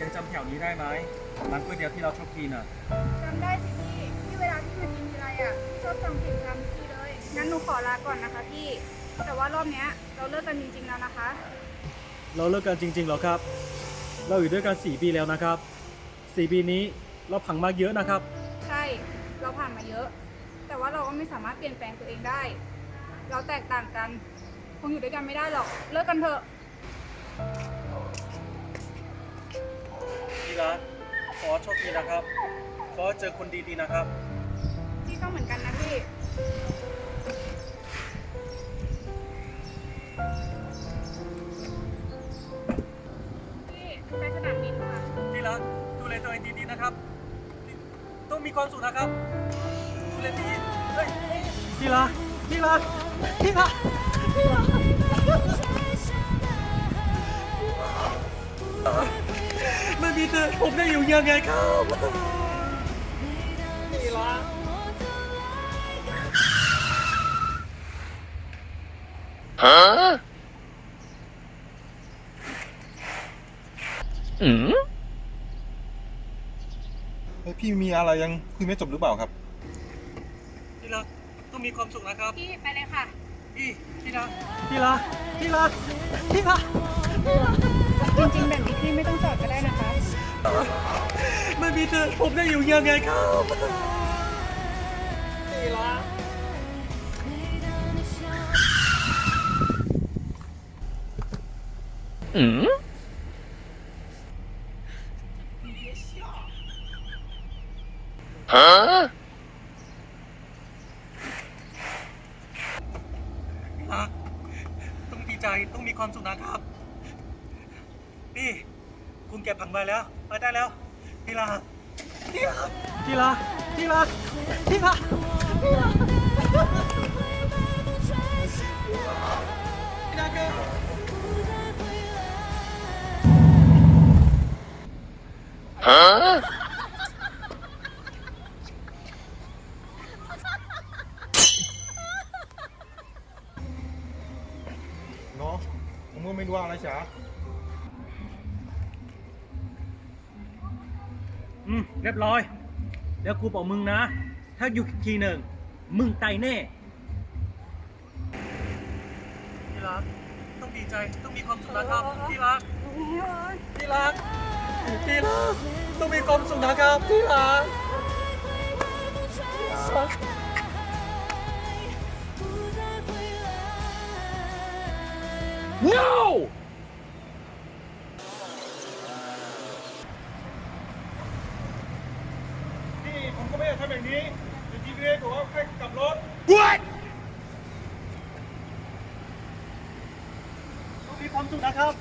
ยังจำแถวนี้ได้ไหมร้านก๋วยเตี๋ยวที่เราชอบกินอะจำได้สิพี่ที่เวลาที่มันกินทีไรอะชอบสั่งสิ่งซ้ำทุกทีเลยงั้นหนูขอลาก่อนนะคะพี่ แต่ว่ารอบเนี้ยเราเลิกกันจริงๆแล้วนะคะ เราเลิกกันจริงๆเหรอครับ เราอยู่ด้วยกัน 4 ปีแล้วนะครับ 4 ปีนี้เราพังมากเยอะนะครับ ใช่เราผ่านมาเยอะ แต่ว่าเราก็ไม่สามารถเปลี่ยนแปลงตัวเองได้ เราแตกต่างกัน คงอยู่ด้วยกันไม่ได้หรอก เลิกกันเถอะ ที่รัก ขอโชคดีนะครับ ขอเจอคนดีๆนะครับ พี่ก็เหมือนกันนะพี่ พี่ไปสนามบินค่ะ ที่รักดูแลตัวเองดีๆนะครับ ต้องมีความสุขนะครับ ดูแลดีเฮ้ยที่รักที่รักที่รักไม่ มีเธอผมจะอยู่ยังไงครับที่รัก Huh? Hmm? เฮ้ยพี่มีอะไรยังคุยไม่จบหรือเปล่าครับ ที่รักต้องมีความสุขนะครับ พี่ไปเลยค่ะ พี่ที่รักที่รักที่รักที่รัก จริงๆแบบนี้พี่ไม่ต้องจอดก็ได้นะคะไม่มีเธอผมจะอยู่ยังไงครับที่รัก Hmm? ฮะที่รักต้องดีใจต้องมีความสุขนะครับ นี่ คุณเก็บผังไปแล้ว ไปได้แล้ว ที่รักที่รักที่รักที่รักที่รักที่รักครับฮะเนาะผมก็ไม่รู้ว่าอะไรจ๋า อืมเรียบร้อยเดี๋ยวกูบอกมึงนะ ถ้าอยู่อีกทีหนึ่ง มึงตายแน่ที่รักต้องดีใจต้องมีความสุขนะครับที่รักที่รักที่รักต้องมีความสุขนะครับที่รัก No! พี่ผมก็ไม่อยาก ทำแบบนี้แต่จีพีเอบอกว่าให้กลับรถ What? ต้องมีความสุขนะครับ